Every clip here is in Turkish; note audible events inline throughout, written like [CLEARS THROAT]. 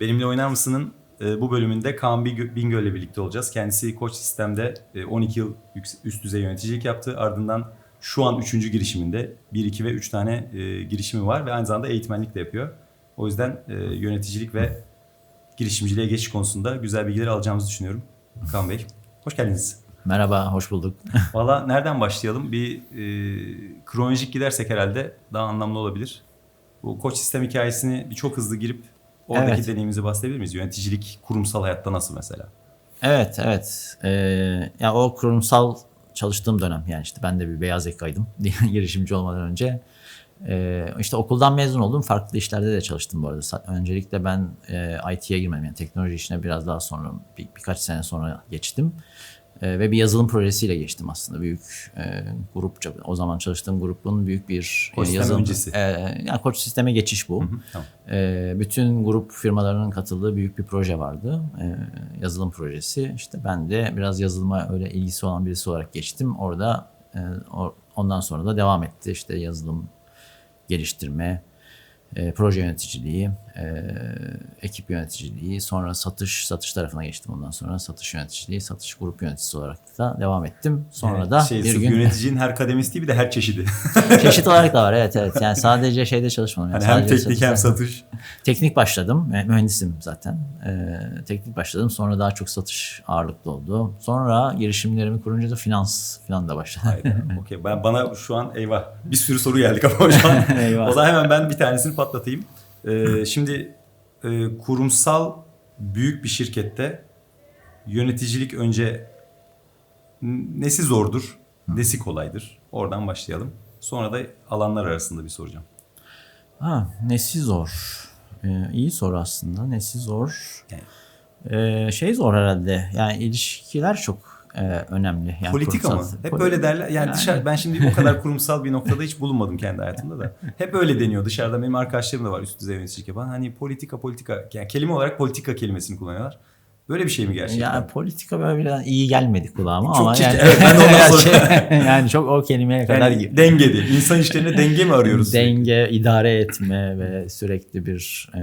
Benimle Oynar mısın'ın e, bu bölümünde Kaan Bing- Bingöl ile birlikte olacağız. Kendisi koç sistemde e, 12 yıl yüks- üst düzey yöneticilik yaptı. Ardından şu an 3. girişiminde 1, 2 ve 3 tane e, girişimi var ve aynı zamanda eğitmenlik de yapıyor. O yüzden e, yöneticilik ve girişimciliğe geçiş konusunda güzel bilgileri alacağımızı düşünüyorum. Kaan Bey, hoş geldiniz. Merhaba, hoş bulduk. [LAUGHS] Valla nereden başlayalım? Bir e, kronolojik gidersek herhalde daha anlamlı olabilir. Bu koç sistem hikayesini bir çok hızlı girip oradaki Evet. deneyimimizi bahsedebilir miyiz? Yöneticilik kurumsal hayatta nasıl mesela? evet, evet. Ee, ya o kurumsal çalıştığım dönem yani işte ben de bir beyaz yakaydım [LAUGHS] girişimci olmadan önce. Ee, işte okuldan mezun oldum. Farklı işlerde de çalıştım bu arada. Öncelikle ben e, IT'ye girmedim. Yani teknoloji işine biraz daha sonra bir, birkaç sene sonra geçtim. Ee, ve bir yazılım projesiyle geçtim aslında. Büyük e, grupça. O zaman çalıştığım grubun büyük bir Koç e, sistem yazılım. öncesi. E, yani koç sisteme geçiş bu. Tamam. Ee, bütün grup firmalarının katıldığı büyük bir proje vardı. Ee, yazılım projesi. İşte ben de biraz yazılıma öyle ilgisi olan birisi olarak geçtim. Orada e, o- ondan sonra da devam etti. İşte yazılım geliştirme, e, proje yöneticiliği, e, ekip yöneticiliği, sonra satış satış tarafına geçtim ondan sonra satış yöneticiliği, satış grup yöneticisi olarak da devam ettim. Sonra Yani da şey, bir gün yöneticinin her kademesi değil bir de her çeşidi. [LAUGHS] çeşit olarak da var evet evet. Yani sadece şeyde çalışmadım. Yani Hani hem teknik hem satışta- satış. Teknik başladım. Mü- Mühendisim zaten. Ee, teknik başladım. Sonra daha çok satış ağırlıklı oldu. Sonra girişimlerimi kurunca da finans falan da başladı. [LAUGHS] Okey. Ben bana şu an eyvah bir sürü soru geldi kafama şu an. [LAUGHS] Eyvah. o zaman hemen ben bir tanesini patlatayım. Ee, şimdi e, kurumsal büyük bir şirkette yöneticilik önce nesi zordur, nesi kolaydır? Oradan başlayalım. Sonra da alanlar arasında bir soracağım. Ha, nesi zor? Ee, iyi soru aslında. Nesi zor? Ee, şey zor herhalde. Yani ilişkiler çok e, önemli. Yani Politika mı? Hep Poli- böyle derler. Yani, dışarı ben şimdi o kadar [LAUGHS] kurumsal bir noktada hiç bulunmadım kendi hayatımda da. Hep öyle deniyor. Dışarıda benim arkadaşlarım da var üst düzey yöneticilik yapan. Hani politika politika yani kelime olarak politika kelimesini kullanıyorlar. Böyle bir şey mi gerçekten? Yani politika böyle biraz iyi gelmedi kulağıma Çok ama çirkin. yani, Evet, ben de [LAUGHS] ondan sonra- şey- yani çok o kelimeye kadar yani denge değil. İnsan işlerine denge mi arıyoruz? denge, idare etme ve sürekli bir e,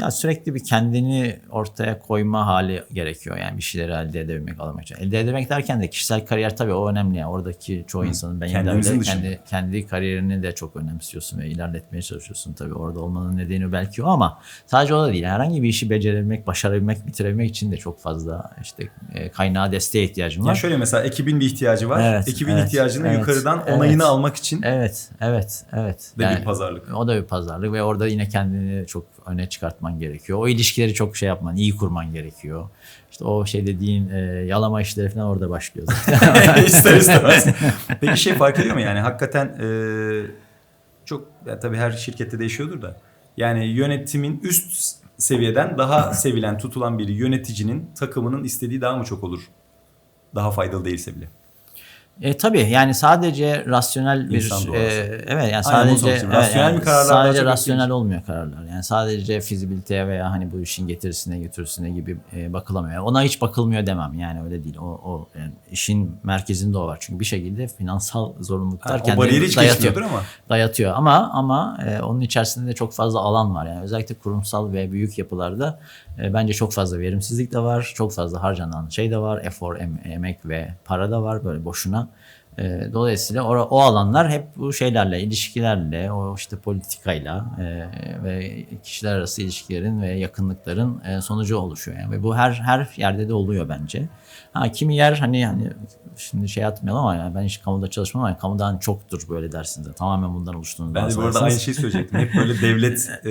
ya sürekli bir kendini ortaya koyma hali gerekiyor. Yani bir şeyleri elde edebilmek, alamak için. Elde edemek derken de kişisel kariyer tabii o önemli. Yani oradaki çoğu insanın ben de Kendimizin öyle dışında. kendi, kendi kariyerini de çok önemsiyorsun ve ilerletmeye çalışıyorsun tabii. Orada olmanın nedeni belki o ama sadece o da değil. Herhangi bir işi becerebilmek, başarabilmek, bitirebilmek için de çok fazla işte e, kaynağa desteğe ihtiyacın var. Yani şöyle mesela ekibin bir ihtiyacı var. Evet, ekibin evet, ihtiyacını evet, yukarıdan evet. onayını almak için Evet, evet, evet. de Yani- bir pazarlık. O da bir pazarlık ve orada yine kendini çok öne çıkartman gerekiyor. O ilişkileri çok şey yapman, iyi kurman gerekiyor. İşte o şey dediğin e, yalama işleri falan orada başlıyor zaten. [LAUGHS] İster istemez. [LAUGHS] Peki şey fark ediyor mu yani hakikaten e, çok ya tabii her şirkette değişiyordur da yani yönetimin üst seviyeden daha sevilen tutulan bir yöneticinin takımının istediği daha mı çok olur? Daha faydalı değilse bile. E tabii yani sadece rasyonel bir İnsan e, evet yani sadece evet, Rasyonel yani mi kararlar sadece rasyonel etkili? olmuyor kararlar. Yani sadece fizibiliteye veya hani bu işin getirisine götürüsüne gibi e, bakılamıyor. Ona hiç bakılmıyor demem yani öyle değil. O, o yani işin merkezinde o var. Çünkü bir şekilde finansal zorunluluklar o kendini dayatıyor ama. dayatıyor ama ama e, onun içerisinde de çok fazla alan var. Yani özellikle kurumsal ve büyük yapılarda e, bence çok fazla verimsizlik de var. Çok fazla harcanan şey de var. Efor, em- emek ve para da var böyle boşuna. E, dolayısıyla o, o alanlar hep bu şeylerle, ilişkilerle, o işte politikayla e, ve kişiler arası ilişkilerin ve yakınlıkların e, sonucu oluşuyor. Yani ve bu her her yerde de oluyor bence. Ha kimi yer hani hani şimdi şey atmayalım ama yani ben hiç kamuda çalışmam ama kamuda hani çoktur böyle dersiniz. Tamamen bundan oluştuğunu Ben de bu arada aynı şeyi söyleyecektim. Hep böyle devlet [LAUGHS] e,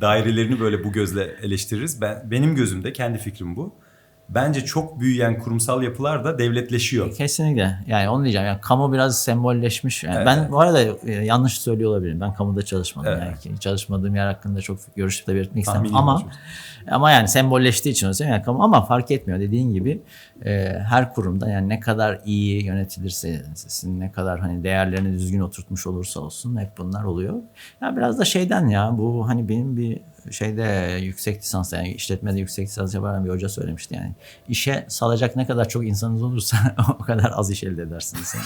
dairelerini böyle bu gözle eleştiririz. Ben benim gözümde kendi fikrim bu. Bence çok büyüyen kurumsal yapılar da devletleşiyor. Kesinlikle. Yani onu diyeceğim. Yani kamu biraz sembolleşmiş. Yani Evet. ben bu arada e, yanlış söylüyor olabilirim. Ben kamuda çalışmadım. Evet. Yani çalışmadığım yer hakkında çok görüş de belirtmek istemem. Ama ama yani sembolleştiği için yüzden yani kamu ama fark etmiyor. Dediğin gibi e, her kurumda yani ne kadar iyi yönetilirse sizin ne kadar hani değerlerini düzgün oturtmuş olursa olsun hep bunlar oluyor. Ya biraz da şeyden ya bu hani benim bir şeyde yüksek lisans yani işletmede yüksek lisans yapan bir hoca söylemişti yani işe salacak ne kadar çok insanınız olursa [LAUGHS] o kadar az iş elde edersiniz. [LAUGHS]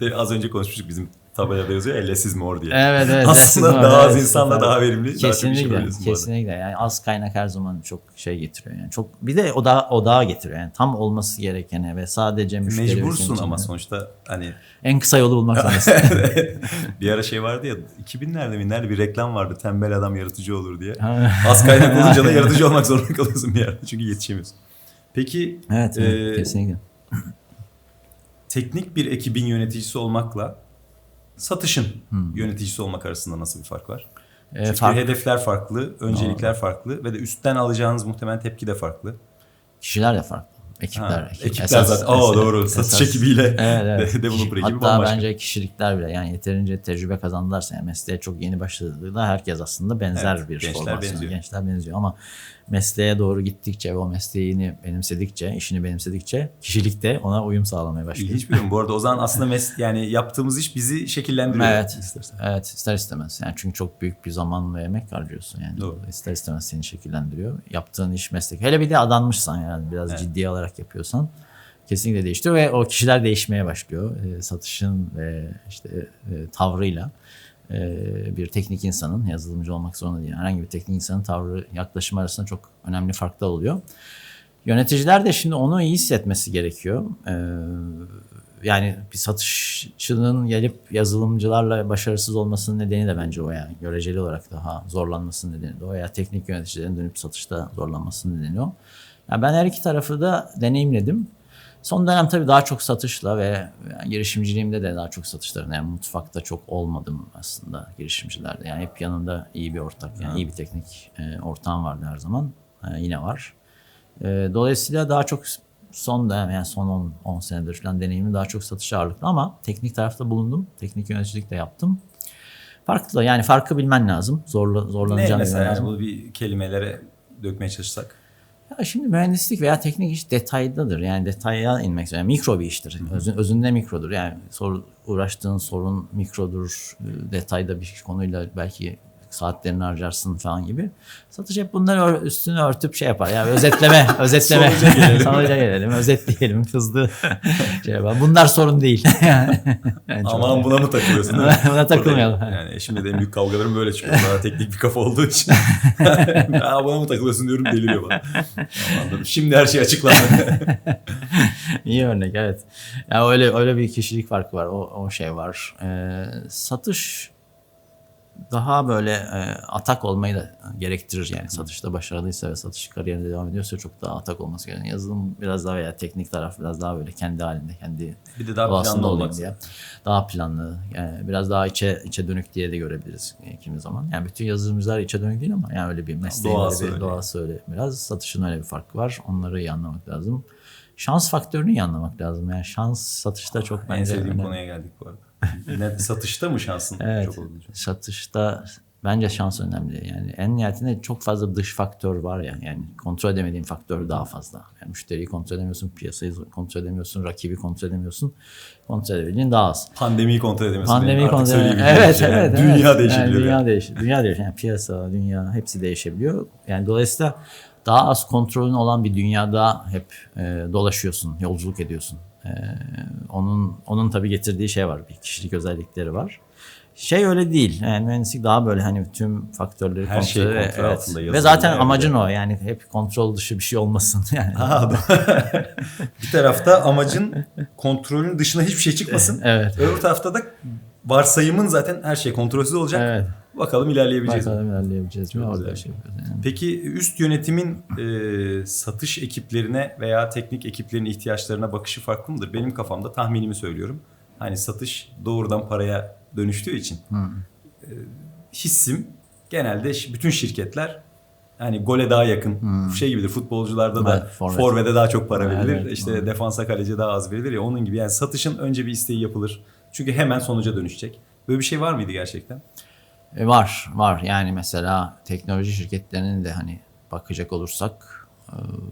Bir az önce konuşmuştuk bizim Tabelada yazıyor ya less is more diye. Evet evet. Aslında Dersiz daha az evet, insanla süper. daha verimli, daha çok Kesinlikle, kesinlikle. Yani az kaynak her zaman çok şey getiriyor. Yani çok bir de odağa, odağa getiriyor. Yani tam olması gerekene ve sadece müşteri Mecbursun ama için- sonuçta hani En kısa yolu bulmak [LAUGHS] zorundasın. bir ara şey vardı ya 2000'lerde mi nerede bir reklam vardı tembel adam yaratıcı olur diye. Az kaynak [LAUGHS] olunca da yaratıcı olmak zorunda kalıyorsun bir yerde çünkü yetişemiyorsun. Peki evet, evet e, kesinlikle. teknik bir ekibin yöneticisi olmakla satışın Hmm. yöneticisi olmak arasında nasıl bir fark var? Ee, Çünkü fark- hedefler farklı, öncelikler farklı ve de üstten alacağınız muhtemelen tepki de farklı. Kişiler de farklı. Ekipler. Ha, ekip- ekipler esas- zaten. Aa esas- doğru. Satış esas- ekibiyle Evet, evet. [LAUGHS] de- developer ekibi Hatta bambaşka. bence kişilikler bile yani yeterince tecrübe kazandılarsa yani mesleğe çok yeni başladığında herkes aslında benzer Evet, bir gençler formasyon. benziyor. Gençler benziyor ama mesleğe doğru gittikçe ve o mesleğini benimsedikçe, işini benimsedikçe kişilik de ona uyum sağlamaya başlıyor. İlginç bir yorum. Bu arada o zaman aslında mes- yani yaptığımız iş bizi şekillendiriyor. Evet. istersen. Evet ister istemez. Yani çünkü çok büyük bir zaman ve emek harcıyorsun yani. Doğru. İster istemez seni şekillendiriyor. Yaptığın iş meslek. Hele bir de adanmışsan yani biraz Evet. ciddiye alarak yapıyorsan kesinlikle değiştiriyor ve o kişiler değişmeye başlıyor. Ee, satışın ve işte e, tavrıyla e, bir teknik insanın yazılımcı olmak zorunda değil. Herhangi bir teknik insanın tavrı yaklaşım arasında çok önemli farklar oluyor. Yöneticiler de şimdi onu iyi hissetmesi gerekiyor. Ee, yani bir satışçının gelip yazılımcılarla başarısız olmasının nedeni de bence o yani. Göreceli olarak daha zorlanmasının nedeni de o. Ya teknik yöneticilerin dönüp satışta zorlanmasının nedeni o. Yani ben her iki tarafı da deneyimledim. Son dönem tabii daha çok satışla ve yani girişimciliğimde de daha çok satışların yani mutfakta çok olmadım aslında girişimcilerde. Yani hep yanında iyi bir ortak yani iyi bir teknik e, ortağım vardı her zaman. E, yine var. E, dolayısıyla daha çok son dönem yani son 10, 10 senedir falan deneyimi daha çok satış ağırlıklı ama teknik tarafta bulundum. Teknik yöneticilik de yaptım. Farklı yani farkı bilmen lazım. Zorla, Ne zorlanacağını mesela bilmen yani lazım. bunu bir kelimelere dökmeye çalışsak? Ya şimdi mühendislik veya teknik iş detaydadır. Yani detaya inmek zorunda. Yani mikro bir iştir. Özün, özünde mikrodur. Yani sor, uğraştığın sorun mikrodur. e, Detayda bir konuyla belki saatlerini harcarsın falan gibi. Satış hep bunları üstünü örtüp şey yapar. Yani özetleme, [LAUGHS] özetleme. Sonuca gelelim. [LAUGHS] Sonuca gelelim, özetleyelim hızlı. şey yapar. Bunlar sorun değil. [LAUGHS] yani, Aman buna mı takılıyorsun? mi? Buna takılmayalım. Burada Yani eşimle de en büyük kavgalarım böyle çıkıyor. Daha teknik bir kafa olduğu için. Aa, buna mı takılıyorsun diyorum deliriyor bana. Aman Şimdi her şey açıklandı. İyi örnek evet. Yani öyle öyle bir kişilik farkı var. O, o şey var. Ee, satış daha böyle e, atak olmayı da gerektirir yani satışta başarılıysa ve satış kariyerinde devam ediyorsa çok daha atak olması gerekiyor. Yazılım biraz daha veya teknik taraf biraz daha böyle kendi halinde kendi Bir de daha planlı olmak. diye. Daha planlı. Yani biraz daha içe içe dönük diye de görebiliriz e, kimi zaman. Yani bütün yazılımcılar içe dönük değil ama yani öyle bir mesleğin Doğası öyle bir öyle. doğası öyle. Biraz satışın öyle bir farkı var. Onları iyi anlamak lazım. Şans faktörünü iyi anlamak lazım. Yani şans satışta çok En bence sevdiğim önemli. konuya geldik bu arada. [LAUGHS] Ne, satışta mı şansın Evet. çok düşünüyorsun? Satışta bence şans önemli. Yani en nihayetinde çok fazla dış faktör var ya. Yani kontrol edemediğin faktör daha fazla. Yani müşteriyi kontrol edemiyorsun, piyasayı kontrol edemiyorsun, rakibi kontrol edemiyorsun. Kontrol edebildiğin daha az. Pandemiyi kontrol edemiyorsun. Pandemiyi kontrol bir Evet. Yani evet, Dünya evet. değişebiliyor. Yani dünya yani. değişir. Dünya değişir. Yani piyasa, dünya hepsi değişebiliyor. Yani dolayısıyla daha az kontrolün olan bir dünyada hep e, dolaşıyorsun, yolculuk ediyorsun. E, onun onun tabii getirdiği şey var, bir kişilik özellikleri var. Şey öyle değil. Yani mühendislik daha böyle hani tüm faktörleri Her şey kontrol kontrol altında Ve zaten yani. amacın o. Yani hep kontrol dışı bir şey olmasın [LAUGHS] yani. Ha, [LAUGHS] bir tarafta amacın kontrolün dışına hiçbir şey çıkmasın. Evet. Öbür tarafta da varsayımın zaten her şey kontrolsüz olacak. Evet. Bakalım ilerleyebileceğiz. mi? Bakalım ilerleyebileceğiz mi? Çok Orada güzel. şey yani. Peki üst yönetimin e, satış ekiplerine veya teknik ekiplerin ihtiyaçlarına bakışı farklı mıdır? Benim kafamda tahminimi söylüyorum. Hani satış doğrudan paraya dönüştüğü için e, hissim genelde bütün şirketler hani gole daha yakın şey gibidir futbolcularda da Evet, forvet. forvete daha çok para verilir. Evet, işte evet. defansa kaleci daha az verilir ya onun gibi yani satışın önce bir isteği yapılır. Çünkü hemen sonuca dönüşecek. Böyle bir şey var mıydı gerçekten? E, var, var. Yani mesela teknoloji şirketlerinin de hani bakacak olursak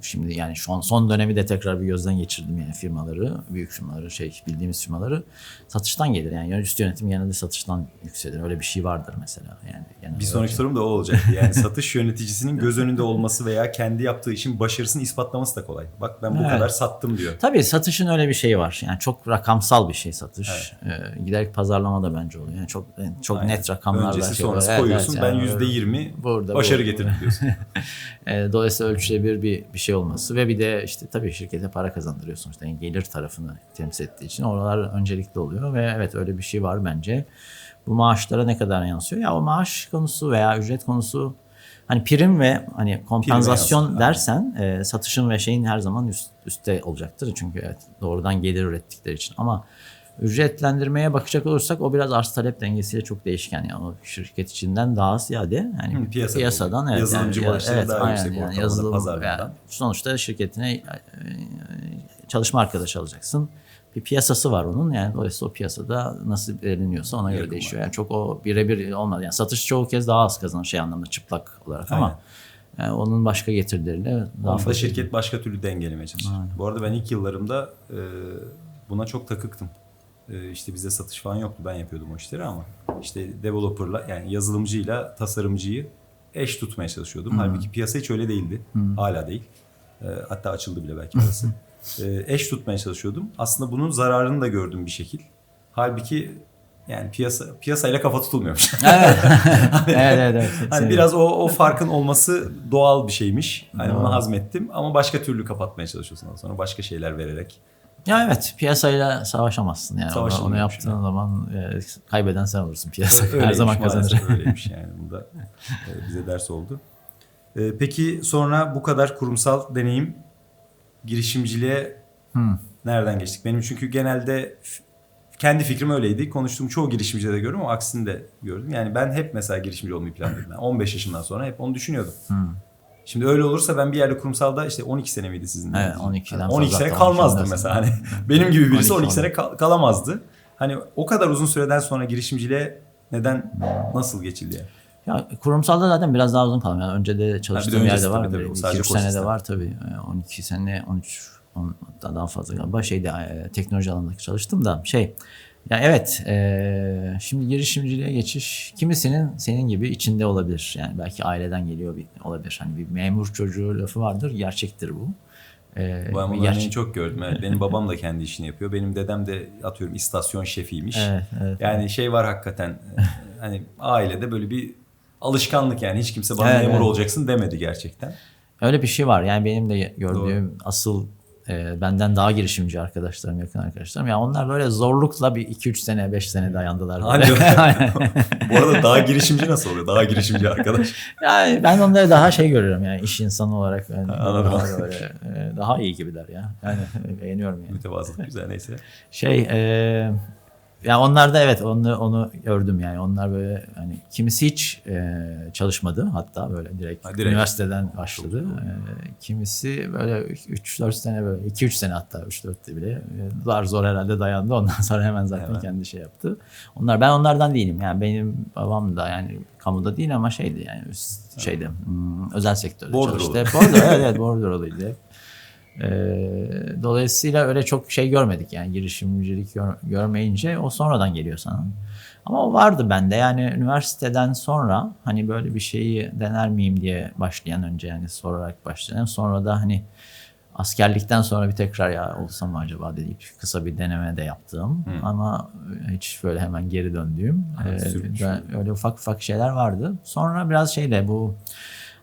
şimdi yani şu an son dönemi de tekrar bir gözden geçirdim yani firmaları, büyük firmaları, şey bildiğimiz firmaları satıştan gelir. Yani üst yönetim genelde satıştan yükselir. Öyle bir şey vardır mesela. Yani Bir sonraki sorum da o olacaktı. [LAUGHS] Yani satış yöneticisinin göz önünde olması veya kendi yaptığı işin başarısını ispatlaması da kolay. Bak ben bu Evet. kadar sattım diyor. Tabii satışın öyle bir şeyi var. Yani çok rakamsal bir şey satış. Ee, giderek pazarlama da bence oluyor. Yani çok çok Aynen. net rakamlarla Öncesi şey sonrası oluyor. Evet, koyuyorsun. evet, ben yani yüzde yirmi Burada başarı bu- getirdim diyorsun. [LAUGHS] E, dolayısıyla ölçülebilir bir bir şey olması ve bir de işte tabii şirkete para kazandırıyorsun işte yani gelir tarafını temsil ettiği için oralar öncelikli oluyor ve evet öyle bir şey var bence. Bu maaşlara ne kadar yansıyor? Ya o maaş konusu veya ücret konusu hani prim ve hani kompensasyon yansıyor, dersen e, satışın ve şeyin her zaman üst, üstte olacaktır. Çünkü evet doğrudan gelir ürettikleri için ama ücretlendirmeye bakacak olursak o biraz arz talep dengesiyle çok değişken yani o şirket içinden daha ziyade yani Hı, piyasada piyasadan evet, Yazılımcı yani, maaşları evet, daha aynen, yüksek yani yazılım yani sonuçta şirketine e, çalışma arkadaşı alacaksın. Bir piyasası var onun. Yani dolayısıyla o piyasada nasıl belirleniyorsa ona göre Yakın değişiyor. Yani çok o birebir olmaz. Yani satış çoğu kez daha az kazanır şey anlamda çıplak olarak ama yani onun başka getirileriyle daha Onu da fazla. şirket başka türlü dengelemeye çalışır. Bu arada ben ilk yıllarımda e, buna çok takıktım. E, işte bizde satış falan yoktu. Ben yapıyordum o işleri ama işte developer'la yani yazılımcıyla tasarımcıyı eş tutmaya çalışıyordum. Halbuki piyasa hiç öyle değildi. Hala değil. E, hatta açıldı bile belki orası. E, eş tutmaya çalışıyordum. Aslında bunun zararını da gördüm bir şekil. Halbuki yani piyasa piyasayla kafa tutulmuyormuş. [LAUGHS] [LAUGHS] evet. evet evet evet. Hani biraz o, o farkın olması doğal bir şeymiş. Hani onu hazmettim ama başka türlü kapatmaya çalışıyorsun ondan sonra başka şeyler vererek. Ya evet piyasayla savaşamazsın yani. Onu, onu yaptığın zaman e, kaybeden sen olursun piyasa. Her Öyleymiş zaman maalesef, kazanır. Öyleymiş yani bu da e, bize ders oldu. E, Peki sonra bu kadar kurumsal deneyim girişimciliğe nereden geçtik? Benim çünkü genelde kendi fikrim öyleydi. Konuştuğum çoğu girişimcide de gördüm ama aksini de gördüm. Yani ben hep mesela girişimci olmayı planladım. Yani 15 yaşından sonra hep onu düşünüyordum. Şimdi öyle olursa ben bir yerde kurumsalda işte 12 sene miydi sizin? Evet, de? 12'den Yani 12 fazla sene kalmazdım 12 mesela. Hani [LAUGHS] benim gibi birisi 12 12 sene kal- kalamazdı. Hani o kadar uzun süreden sonra girişimciliğe neden nasıl geçildi yani? Ya kurumsalda zaten biraz daha uzun kaldım. Yani önce de çalıştığım yerde var. tabii, tabii. O sadece 2-3 koç sene de var tabii. Ee, 12 sene, 13, 10, hatta daha fazla galiba. Şeyde e, teknoloji alanındaki çalıştım da şey. Ya evet, e, şimdi girişimciliğe geçiş kimisinin senin gibi içinde olabilir. Yani belki aileden geliyor bir, olabilir. Hani bir memur çocuğu lafı vardır, gerçektir bu. E, Ben bunu gerçek- çok gördüm. Evet, benim babam da kendi işini yapıyor. Benim dedem de atıyorum istasyon şefiymiş. Evet, evet. Yani şey var hakikaten e, hani ailede böyle bir alışkanlık yani hiç kimse bana Evet, memur evet. olacaksın demedi gerçekten. Öyle bir şey var. Yani benim de gördüğüm asıl e, benden daha girişimci arkadaşlarım, yakın arkadaşlarım. Ya onlar böyle zorlukla bir 2-3 sene, 5 sene dayandılar. Böyle. [LAUGHS] bu arada daha girişimci nasıl oluyor? Daha girişimci arkadaş. yani ben onları daha şey görüyorum yani iş insanı olarak yani Anladım. daha böyle e, daha iyi gibiler ya. Yani beğeniyorum yani. Mütevazılık güzel neyse. Şey e, ya onlarda evet onu onu gördüm yani onlar böyle hani kimisi hiç e, çalışmadı hatta böyle direkt, Ha, direkt. üniversiteden başladı. E, kimisi böyle 3-4 sene böyle 2-3 sene hatta 3-4'te bile e, zar zor herhalde dayandı ondan [LAUGHS] sonra hemen zaten Hemen. kendi şey yaptı. Onlar ben onlardan değilim yani benim babam da yani kamuda değil ama şeydi yani üst şeyde hmm, özel sektörde çalıştı. Bordro evet evet. Ee, [LAUGHS] dolayısıyla öyle çok şey görmedik yani girişimcilik gör- görmeyince o sonradan geliyor sana. Ama o vardı bende yani üniversiteden sonra hani böyle bir şeyi dener miyim diye başlayan önce yani sorarak başlayan sonra da hani askerlikten sonra bir tekrar ya olsam mı acaba deyip kısa bir deneme de yaptığım ama hiç böyle hemen geri döndüğüm Ha, e, öyle ufak ufak şeyler vardı. Sonra biraz şeyle bu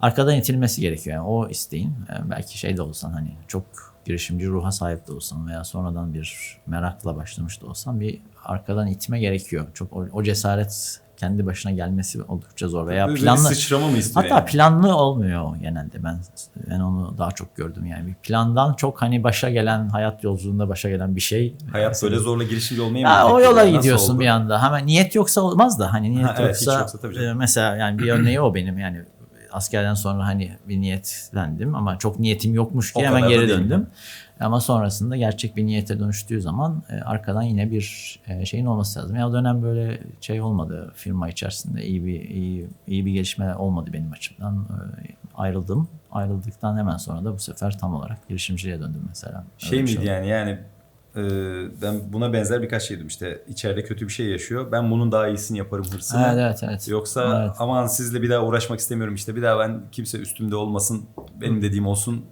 arkadan itilmesi gerekiyor. Yani o isteğin e, belki şey de olsan hani çok girişimci ruha sahip de olsan veya sonradan bir merakla başlamış da olsan bir arkadan itme gerekiyor. Çok o, o cesaret kendi başına gelmesi oldukça zor veya Böyle planlı sıçrama mı istiyor Hatta yani? planlı olmuyor genelde. Ben ben onu daha çok gördüm yani. Bir plandan çok hani başa gelen hayat yolculuğunda başa gelen bir şey. Hayat böyle zorla girişimci olmaya mı? O yola gidiyorsun oldu? bir anda. Hemen niyet yoksa olmaz da hani niyet Ha, evet, yoksa, yoksa tabii canım. e, mesela yani bir örneği o benim yani askerden sonra hani bir niyetlendim ama çok niyetim yokmuş ki O hemen geri döndüm. Ama sonrasında gerçek bir niyete dönüştüğü zaman e, arkadan yine bir e, şeyin olması lazım. Ya o dönem böyle şey olmadı firma içerisinde iyi bir iyi, iyi bir gelişme olmadı benim açımdan. E, ayrıldım. Ayrıldıktan hemen sonra da bu sefer tam olarak girişimciliğe döndüm mesela. Şey bir miydi yani yani ben buna benzer birkaç şey dedim işte içeride kötü bir şey yaşıyor ben bunun daha iyisini yaparım hırsı mı? Evet evet evet. Yoksa Evet. aman sizle bir daha uğraşmak istemiyorum işte bir daha ben kimse üstümde olmasın benim dediğim olsun.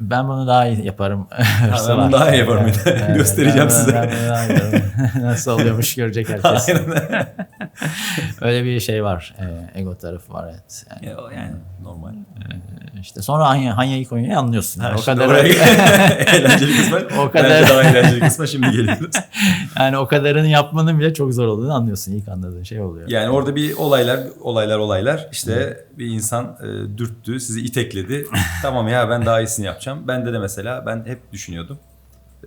Ben bunu daha iyi yaparım. ben hırsı bunu [LAUGHS] daha iyi yaparım. Göstereceğim ben, size. Ben bunu daha iyi yaparım. Nasıl oluyormuş görecek [LAUGHS] herkes. Aynen. [LAUGHS] Öyle bir şey var. e, ego tarafı var evet. Yani, Ya, yani normal. işte sonra Hanya, Hanya'yı Konya'yı anlıyorsun. Ha, o kadar oraya eğlenceli kısmı. O kadar- Bence daha eğlenceli kısmı şimdi geliyoruz. Yani o kadarını yapmanın bile çok zor olduğunu anlıyorsun. İlk anladığın şey oluyor. Yani orada bir olaylar, olaylar, olaylar. İşte bir insan e, dürttü, sizi itekledi. [LAUGHS] tamam ya ben daha iyisini yapacağım. Bende de mesela ben hep düşünüyordum.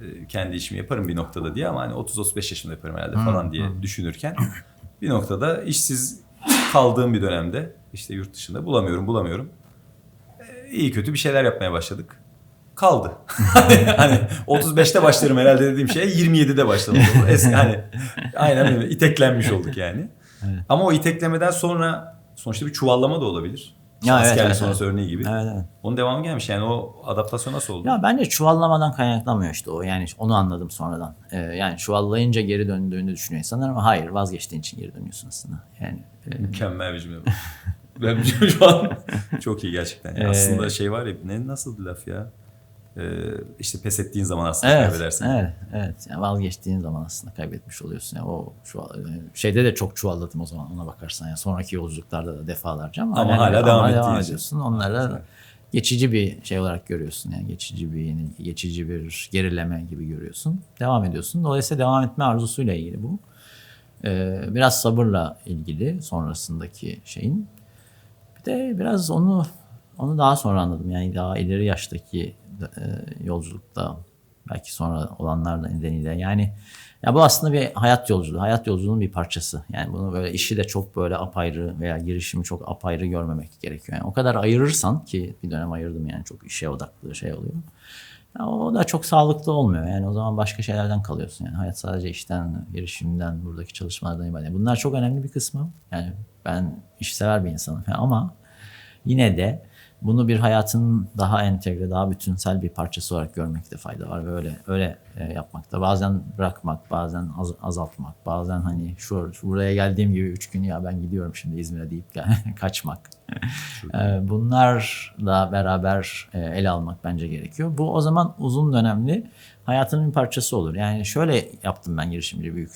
e, kendi işimi yaparım bir noktada diye ama hani 30-35 yaşında yaparım herhalde falan diye düşünürken bir noktada işsiz kaldığım bir dönemde işte yurt dışında bulamıyorum bulamıyorum. E, iyi kötü bir şeyler yapmaya başladık. Kaldı. [LAUGHS] hani, hani 35'te başlarım herhalde dediğim şeye 27'de başladım. Eski hani aynen öyle iteklenmiş olduk yani. Ama o iteklemeden sonra sonuçta bir çuvallama da olabilir. Ya evet, Askerlik evet, sonrası örneği gibi. Evet evet. Onun devamı gelmiş yani o adaptasyon nasıl oldu? Ya bence çuvallamadan kaynaklanmıyor işte o. Yani onu anladım sonradan. Ee, yani çuvallayınca geri döndüğünü düşünüyor insanlar ama hayır vazgeçtiğin için geri dönüyorsun aslında. Yani e, Mükemmel bir cümle bu. [LAUGHS] Ben şu an çok iyi gerçekten. Ee, aslında şey var ya ne nasıl bir laf ya? Ee, işte pes ettiğin zaman aslında evet, kaybedersin. evet, evet. Yani vazgeçtiğin zaman aslında kaybetmiş oluyorsun. Yani o şu şeyde de çok çuvalladım o zaman ona bakarsan. Yani sonraki yolculuklarda da defalarca ama, Ama yani hala devam ettiğin devam ediyorsun. Onları geçici bir şey olarak görüyorsun. Yani geçici bir geçici bir gerileme gibi görüyorsun. Devam ediyorsun. Dolayısıyla devam etme arzusuyla ilgili bu. Ee, biraz sabırla ilgili sonrasındaki şeyin. Bir de biraz onu onu daha sonra anladım. Yani daha ileri yaştaki e, yolculukta belki sonra olanlar nedeniyle. Yani ya bu aslında bir hayat yolculuğu. Hayat yolculuğunun bir parçası. Yani bunu böyle işi de çok böyle apayrı veya girişimi çok apayrı görmemek gerekiyor. Yani o kadar ayırırsan ki bir dönem ayırdım yani çok işe odaklı şey oluyor. Ya o da çok sağlıklı olmuyor. Yani o zaman başka şeylerden kalıyorsun. Yani hayat sadece işten, girişimden, buradaki çalışmalardan ibaret. Bunlar çok önemli bir kısmı. Yani ben işsever bir insanım ama yine de bunu bir hayatın daha entegre, daha bütünsel bir parçası olarak görmekte fayda var ve öyle öyle e, yapmakta. Bazen bırakmak, bazen az- azaltmak, bazen hani şu, buraya geldiğim gibi üç gün ya ben gidiyorum şimdi İzmir'e deyip [LAUGHS] kaçmak. E, Bunlarla beraber e, ele almak bence gerekiyor. Bu o zaman uzun dönemli hayatının bir parçası olur. Yani şöyle yaptım ben girişimci büyük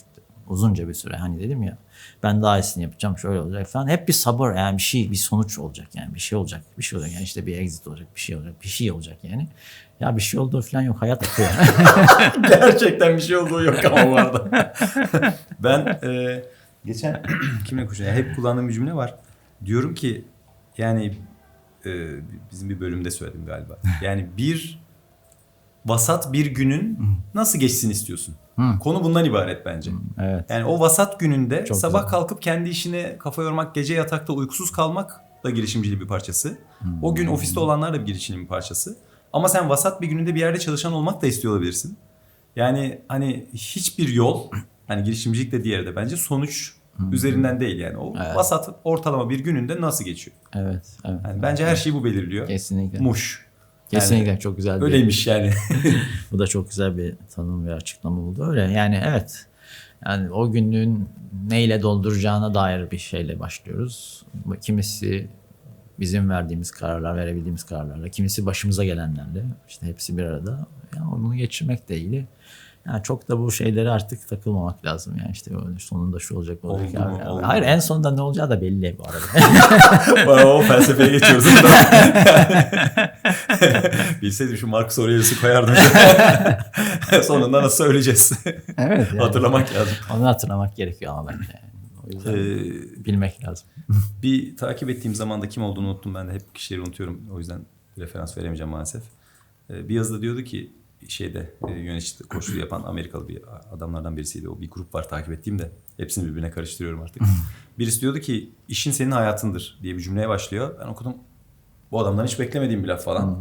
uzunca bir süre hani dedim ya ben daha iyisini yapacağım şöyle olacak falan. Hep bir sabır yani bir şey bir sonuç olacak yani bir şey olacak bir şey olacak yani işte bir exit olacak bir şey olacak bir şey olacak yani. Ya bir şey olduğu falan yok hayat akıyor. [LAUGHS] Gerçekten bir şey olduğu yok ama bu [LAUGHS] ben e, geçen [CLEARS THROAT] kimle konuşuyorum? Hep kullandığım bir cümle var. Diyorum ki yani e, bizim bir bölümde söyledim galiba. Yani bir vasat bir günün nasıl geçsin istiyorsun? Konu bundan ibaret bence. evet. Yani o vasat gününde Çok sabah güzel. kalkıp kendi işine kafa yormak, gece yatakta uykusuz kalmak da girişimciliğin bir parçası. O gün ofiste olanlar da bir girişimciliğin bir parçası. Ama sen vasat bir gününde bir yerde çalışan olmak da istiyor olabilirsin. Yani hani hiçbir yol, hani girişimcilik de diğeri de bence sonuç üzerinden değil yani. O Evet. vasat ortalama bir gününde nasıl geçiyor? Evet. evet. Yani bence her şeyi bu belirliyor. Kesinlikle. Muş. Kesinlikle çok güzel bir Öyleymiş yani. [LAUGHS] [LAUGHS] Bu da çok güzel bir tanım ve açıklama oldu. Öyle yani evet. Yani o günlüğün neyle dolduracağına dair bir şeyle başlıyoruz. Kimisi bizim verdiğimiz kararlar, verebildiğimiz kararlarla, kimisi başımıza gelenlerle. işte hepsi bir arada. Yani onu geçirmek de ilgili. Yani çok da bu şeylere artık takılmamak lazım. Yani işte öyle sonunda şu olacak, bu olacak. Oldu mu, Yani- oldu Hayır en sonunda ne olacağı da belli bu arada. [LAUGHS] O felsefeye geçiyoruz. [LAUGHS] Bilseydim şu Marcus Aurelius'u koyardım. [LAUGHS] Sonunda nasıl söyleyeceğiz? evet. Yani. Hatırlamak lazım. Onu hatırlamak gerekiyor ama bence. Yani. O yüzden Ee, bilmek lazım. bir takip ettiğim zaman da kim olduğunu unuttum. Ben de hep kişileri unutuyorum. O yüzden referans veremeyeceğim maalesef. Ee, bir yazıda diyordu ki şeyde e, yönetici koçluğu yapan Amerikalı bir adamlardan birisiydi. O bir grup var takip ettiğim de. Hepsini birbirine karıştırıyorum artık. [LAUGHS] Birisi diyordu ki işin senin hayatındır diye bir cümleye başlıyor. Ben okudum. Bu adamdan hiç beklemediğim bir laf falan.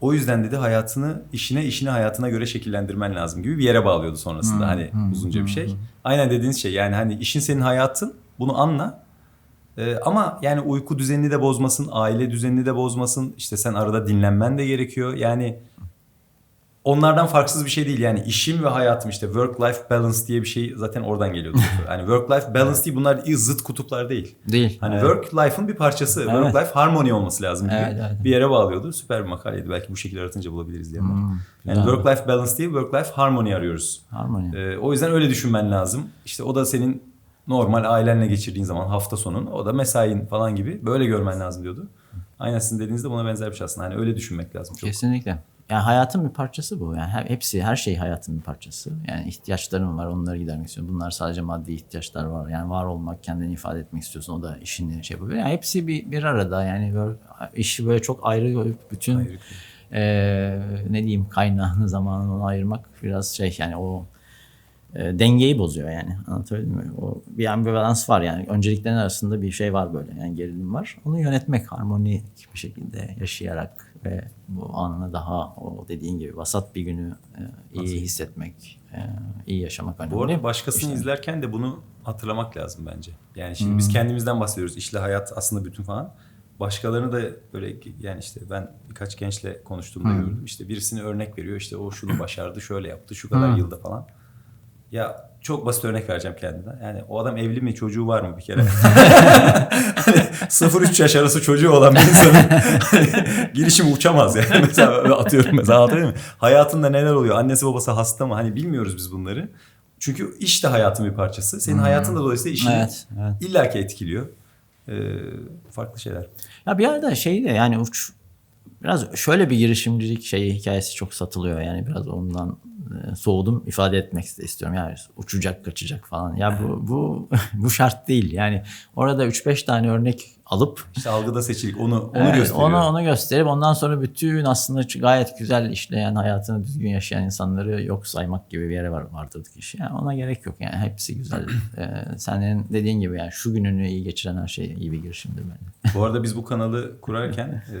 O yüzden dedi hayatını işine işini hayatına göre şekillendirmen lazım gibi bir yere bağlıyordu sonrasında hani uzunca bir şey. Aynen dediğiniz şey yani hani işin senin hayatın bunu anla. Ee, ama yani uyku düzenini de bozmasın, aile düzenini de bozmasın. İşte sen arada dinlenmen de gerekiyor. Yani onlardan farksız bir şey değil. Yani işim ve hayatım işte work life balance diye bir şey zaten oradan geliyordu. hani work life [LAUGHS] balance değil bunlar zıt kutuplar değil. Değil. Hani Evet. work life'ın bir parçası. Work Evet. life harmony olması lazım gibi Evet, evet. bir yere bağlıyordu. Süper bir makaleydi. Belki bu şekilde aratınca bulabiliriz diye. Hmm, yani work life balance değil, work life harmony arıyoruz. Harmoni. Ee, o yüzden öyle düşünmen lazım. İşte o da senin normal ailenle geçirdiğin zaman hafta sonun o da mesain falan gibi böyle görmen lazım diyordu. Aynen sizin dediğinizde buna benzer bir şey aslında. Hani öyle düşünmek lazım çok. Kesinlikle. Yani hayatın bir parçası bu. Yani he- hepsi, her şey hayatın bir parçası. Yani ihtiyaçların var, onları gidermek istiyorsun. Bunlar sadece maddi ihtiyaçlar var. Yani var olmak, kendini ifade etmek istiyorsun. O da işini şey yapıyor. Yani hepsi bir, bir arada. Yani böyle, işi böyle çok ayrı bütün Ayrı. eee, ne diyeyim kaynağını, zamanını ayırmak biraz şey yani o e, dengeyi bozuyor yani. Anlatabildim mi? O bir balans var yani. Önceliklerin arasında bir şey var böyle. Yani gerilim var. Onu yönetmek harmonik bir şekilde yaşayarak ve bu anını daha o dediğin gibi vasat bir günü e, iyi hissetmek, e, iyi yaşamak önemli. Bu arada başkasını İşte- izlerken de bunu hatırlamak lazım bence. Yani şimdi Hmm. biz kendimizden bahsediyoruz. İşle hayat aslında bütün falan. Başkalarını da böyle yani işte ben birkaç gençle konuştuğumda Hmm. gördüm. İşte birisini örnek veriyor. İşte o şunu başardı, şöyle yaptı, şu kadar Hmm. yılda falan. Ya çok basit örnek vereceğim kendimden. Yani o adam evli mi, çocuğu var mı bir kere? [LAUGHS] hani 0-3 yaş arası çocuğu olan bir insanın hani girişimi uçamaz yani. [LAUGHS] Mesela atıyorum mesela anlatabiliyor muyum? Hayatında neler oluyor? Annesi babası hasta mı? Hani bilmiyoruz biz bunları. Çünkü iş de hayatın bir parçası. Senin hayatın da dolayısıyla işini Evet, evet. illaki etkiliyor. Ee, farklı şeyler. Ya bir arada şey de yani uç biraz şöyle bir girişimcilik şeyi hikayesi çok satılıyor yani biraz ondan soğudum ifade etmek istiyorum yani uçacak kaçacak falan ya bu bu [LAUGHS] bu şart değil yani orada 3-5 tane örnek alıp İşte algıda seçilik onu onu Evet, gösteriyor. Onu, onu gösterip ondan sonra bütün aslında gayet güzel işleyen, hayatını düzgün yaşayan insanları yok saymak gibi bir yere var, vardırdık işi. Yani ona gerek yok yani hepsi güzel. ee, [CLEARS THROAT] senin dediğin gibi yani şu gününü iyi geçiren her şey iyi bir girişimdir bence. Bu arada biz bu kanalı kurarken e,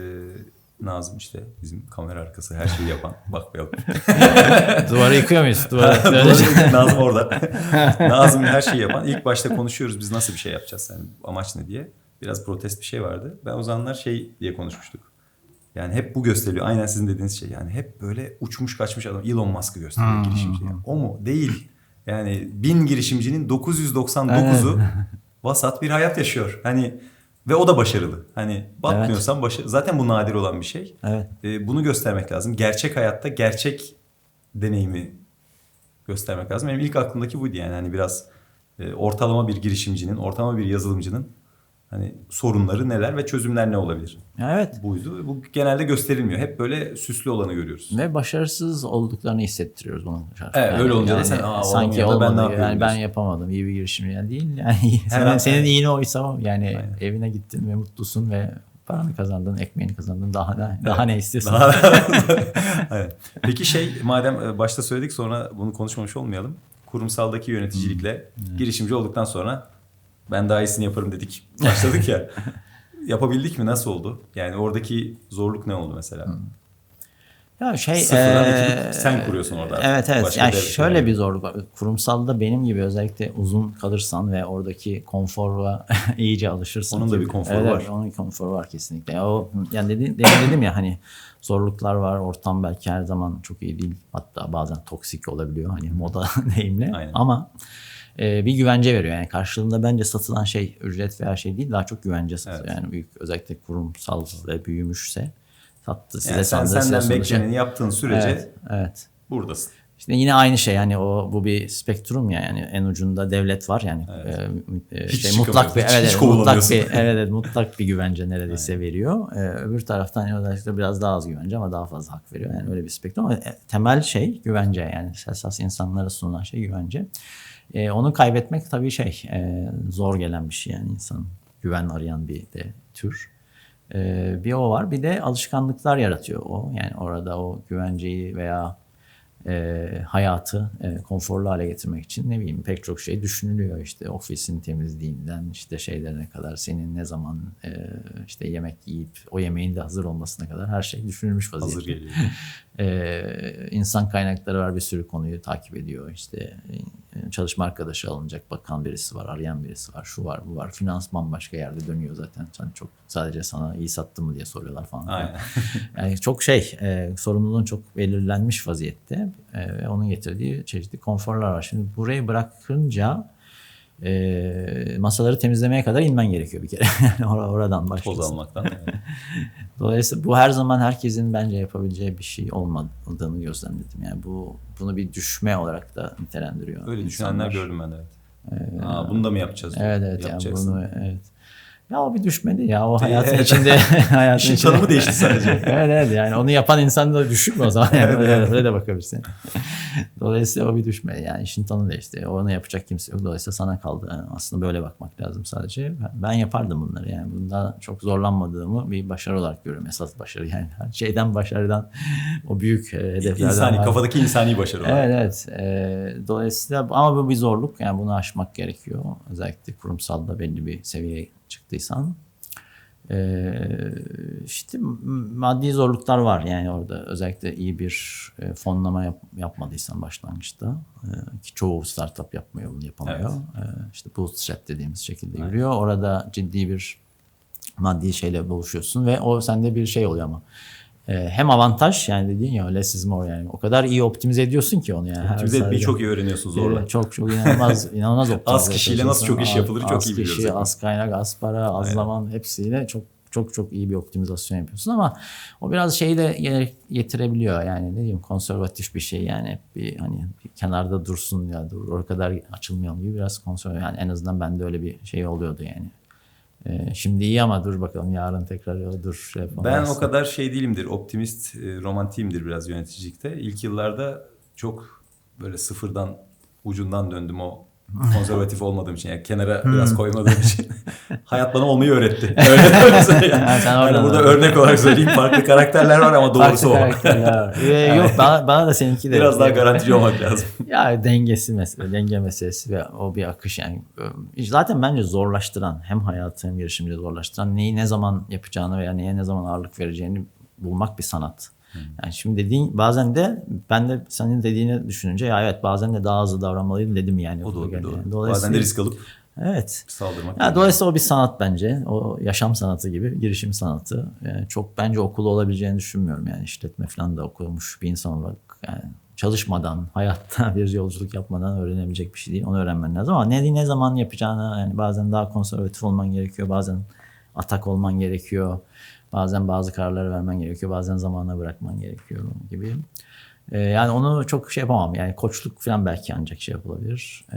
Nazım işte bizim kamera arkası her şeyi yapan. [LAUGHS] Bakmayalım. [LAUGHS] Duvarı yıkıyor muyuz? [LAUGHS] Duvarı. Nazım orada. Nazım her şeyi yapan. İlk başta konuşuyoruz biz nasıl bir şey yapacağız yani amaç ne diye. Biraz protest bir şey vardı. Ben o zamanlar şey diye konuşmuştuk. Yani hep bu gösteriyor. Aynen sizin dediğiniz şey. Yani hep böyle uçmuş kaçmış adam. Elon Musk'ı gösteriyor girişimci. Yani o mu? Değil. Yani bin girişimcinin 999'u vasat bir hayat yaşıyor. Hani ve o da başarılı. Hani bakmıyorsan başarı. Zaten bu nadir olan bir şey. Evet. Ee, bunu göstermek lazım. Gerçek hayatta gerçek deneyimi göstermek lazım. Benim ilk aklımdaki buydu yani. Hani biraz e, ortalama bir girişimcinin, ortalama bir yazılımcının hani sorunları neler ve çözümler ne olabilir? Evet. Buydu. Bu genelde gösterilmiyor. Hep böyle süslü olanı görüyoruz. Ve başarısız olduklarını hissettiriyoruz bunu. Evet, öyle olunca da sen, "Aa, sanki da ben ne olmadı. yapıyorum?" yani ben diyorsun. yapamadım. iyi bir girişim yani değil. Yani Her senin, an- senin iyini oysa yani Aynen. evine gittin ve mutlusun ve paranı kazandın, ekmeğini kazandın. Daha ne, daha ne istiyorsun? [LAUGHS] evet. Peki şey madem e, başta söyledik sonra bunu konuşmamış olmayalım. Kurumsaldaki yöneticilikle girişimci olduktan sonra ben daha iyisini yaparım dedik. [LAUGHS] Başladık ya. Yapabildik mi? Nasıl oldu? Yani oradaki zorluk ne oldu mesela? Ya şey Sıfırdan sen kuruyorsun orada. Evet evet. Başka Yani şöyle yani. bir zorluk var. Kurumsalda benim gibi özellikle uzun kalırsan ve oradaki konforla [LAUGHS] iyice alışırsan. Onun da bir konforu evet, var. Evet, onun bir konforu var kesinlikle. Ya o yani dedim, demin dedim ya hani zorluklar var. Ortam belki her zaman çok iyi değil. Hatta bazen toksik olabiliyor. Hani moda [LAUGHS] deyimle. Aynen. Ama e, bir güvence veriyor. Yani karşılığında bence satılan şey ücret veya şey değil daha çok güvence satıyor. Evet. Yani büyük özellikle kurumsal ve büyümüşse sattı size Yani sen sandı, senden sundu. bekleneni yaptığın sürece Evet, evet. buradasın. İşte yine aynı şey yani o bu bir spektrum ya yani en ucunda devlet var yani Evet. e, e, Hiç şey, mutlak bir hiç- evet, hiç mutlak bir evet, evet mutlak bir güvence neredeyse veriyor. E, öbür taraftan özellikle biraz daha az güvence ama daha fazla hak veriyor. Yani öyle bir spektrum ama e, temel şey güvence yani esas insanlara sunulan şey güvence. E, onu kaybetmek tabii şey e, zor gelen bir şey yani insan güven arayan bir de tür. E, bir o var bir de alışkanlıklar yaratıyor o yani orada o güvenceyi veya e, hayatı e, konforlu hale getirmek için ne bileyim pek çok şey düşünülüyor işte ofisin temizliğinden işte şeylerine kadar senin ne zaman e, işte yemek yiyip o yemeğin de hazır olmasına kadar her şey düşünülmüş vaziyette. Hazır geliyor. [LAUGHS] Ee, insan kaynakları var bir sürü konuyu takip ediyor işte e, çalışma arkadaşı alınacak bakan birisi var, arayan birisi var, şu var, bu var. Finans bambaşka yerde dönüyor zaten. Sen çok sadece sana iyi sattım mı diye soruyorlar falan. Aynen. [LAUGHS] Yani çok şey, e, sorumluluğun çok belirlenmiş vaziyette e, ve onun getirdiği çeşitli konforlar var. Şimdi burayı bırakınca e, masaları temizlemeye kadar inmen gerekiyor bir kere. Yani [LAUGHS] or- oradan Toz başlıyorsun. almaktan. Evet. [LAUGHS] Dolayısıyla bu her zaman herkesin bence yapabileceği bir şey olmadığını gözlemledim. Yani bu bunu bir düşme olarak da nitelendiriyor. Öyle düşünenler insanlar. gördüm ben de evet. Aa, bunu da mı yapacağız? Evet evet yani bunu evet. Ya o bir düşmedi ya o hayatın evet. içinde [LAUGHS] [LAUGHS] hayatın İşin içinde. tanımı değişti sadece. [LAUGHS] evet evet yani onu yapan insan da düşük mü o zaman? Yani öyle, öyle de bakabilirsin. Dolayısıyla o bir düşme yani işin tanımı değişti. Onu yapacak kimse yok. Dolayısıyla sana kaldı. Yani aslında böyle bakmak lazım sadece. Ben, yapardım bunları yani. Bunda çok zorlanmadığımı bir başarı olarak görüyorum. Esas başarı yani. Her şeyden başarıdan o büyük e, hedeflerden. İnsani, var. kafadaki insani başarı. olarak. Evet evet. Ee, dolayısıyla ama bu bir zorluk. Yani bunu aşmak gerekiyor. Özellikle kurumsalda belli bir seviyeye çıktıysan. Ee, işte maddi zorluklar var yani orada özellikle iyi bir e, fonlama yap- yapmadıysan başlangıçta e, ki çoğu startup yapmıyor bunu yapamıyor. Evet. E, işte bootstrap dediğimiz şekilde yürüyor. Orada ciddi bir maddi şeyle buluşuyorsun ve o sende bir şey oluyor ama hem avantaj yani dediğin ya less is more yani o kadar iyi optimize ediyorsun ki onu yani. Optimize etmeyi çok iyi öğreniyorsun zorla. Evet, çok çok inanılmaz [LAUGHS] inanılmaz optimize Az kişiyle nasıl çok iş yapılır çok az iyi biliyoruz kişi, zaten. az kaynak, az para, az Aynen. zaman hepsiyle çok çok çok iyi bir optimizasyon yapıyorsun ama o biraz şeyi de getirebiliyor yani ne diyeyim konservatif bir şey yani bir hani bir kenarda dursun ya dur o kadar açılmayalım gibi biraz konservatif yani en azından bende öyle bir şey oluyordu yani. Ee, şimdi iyi ama dur bakalım yarın tekrar ya dur şey. Ben o kadar şey değilimdir. Optimist, e, romantiyimdir biraz yöneticilikte. İlk yıllarda çok böyle sıfırdan ucundan döndüm o konservatif olmadığım için. Yani kenara Hmm. biraz koymadığım için. [LAUGHS] Hayat bana olmayı öğretti. [LAUGHS] Öyle söyleyeyim. Ha, sen Yani burada örnek olarak söyleyeyim. Farklı karakterler var ama doğrusu Farklı o. [LAUGHS] Ee, Yok bana, bana da seninki de. Biraz daha garantici olmak lazım. Ya dengesi mesele, denge meselesi ve o bir akış yani. Zaten bence zorlaştıran hem hayatı hem girişimci zorlaştıran neyi ne zaman yapacağını veya neye ne zaman ağırlık vereceğini bulmak bir sanat. Yani şimdi dediğin bazen de ben de senin dediğini düşününce ya evet bazen de daha hızlı davranmalıydım dedim yani. O doğru. Yani doğru. Dolayısıyla- Bazen de risk alıp Evet. saldırmak. Ya dolayısıyla o bir sanat bence. O yaşam sanatı gibi, girişim sanatı. Yani çok bence okulu olabileceğini düşünmüyorum. Yani işletme falan da okumuş bir insan olarak yani çalışmadan, [LAUGHS] hayatta bir yolculuk yapmadan öğrenebilecek bir şey değil. Onu öğrenmen lazım ama ne ne zaman yapacağını yani bazen daha konservatif olman gerekiyor, bazen atak olman gerekiyor. Bazen bazı kararları vermen gerekiyor, bazen zamana bırakman gerekiyor gibi. Ee, yani onu çok şey yapamam. Yani koçluk falan belki ancak şey yapılabilir. Ee,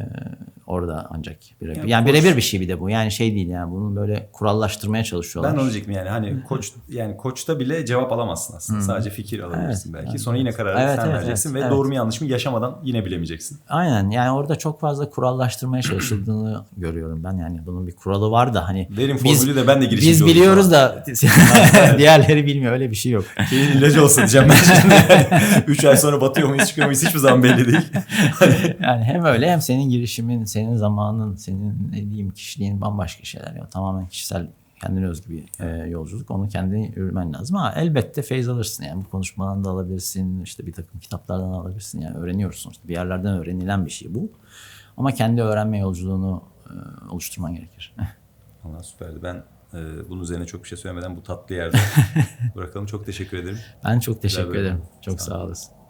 orada ancak birebir. Yani Yani birebir bir şey bir de bu. Yani şey değil yani bunu böyle kurallaştırmaya çalışıyorlar. Ben onu diyecektim yani hani koç yani koçta bile cevap alamazsın aslında. Sadece fikir alabilirsin belki. Sonra yine kararı Evet, sen evet, vereceksin evet, ve evet. doğru mu yanlış mı yaşamadan yine bilemeyeceksin. Aynen yani orada çok fazla kurallaştırmaya çalışıldığını [CLEARS THROAT] görüyorum ben. Yani bunun bir kuralı var da hani Verim biz, formülü de ben de girişimci biz biliyoruz da [LAUGHS] [LAUGHS] diğerleri bilmiyor öyle bir şey yok. Şeyin ilacı olsun diyeceğim ben şimdi. [LAUGHS] 3 ay sonra batıyor muyuz çıkıyor muyuz hiçbir zaman belli değil. [LAUGHS] Yani hem öyle hem senin girişimin, senin zamanın, senin ne diyeyim kişiliğin bambaşka şeyler. Ya. Tamamen kişisel kendine özgü bir e, yolculuk. Onu kendini yürümen lazım ama elbette feyz alırsın. Yani bu konuşmadan da alabilirsin. işte bir takım kitaplardan alabilirsin. Yani öğreniyorsun. sonuçta. bir yerlerden öğrenilen bir şey bu. Ama kendi öğrenme yolculuğunu e, oluşturman gerekir. [LAUGHS] Allah süperdi. Ben e, bunun üzerine çok bir şey söylemeden bu tatlı yerde [LAUGHS] bırakalım. Çok teşekkür ederim. Ben çok teşekkür ederim. Çok Sağ sağ olasın.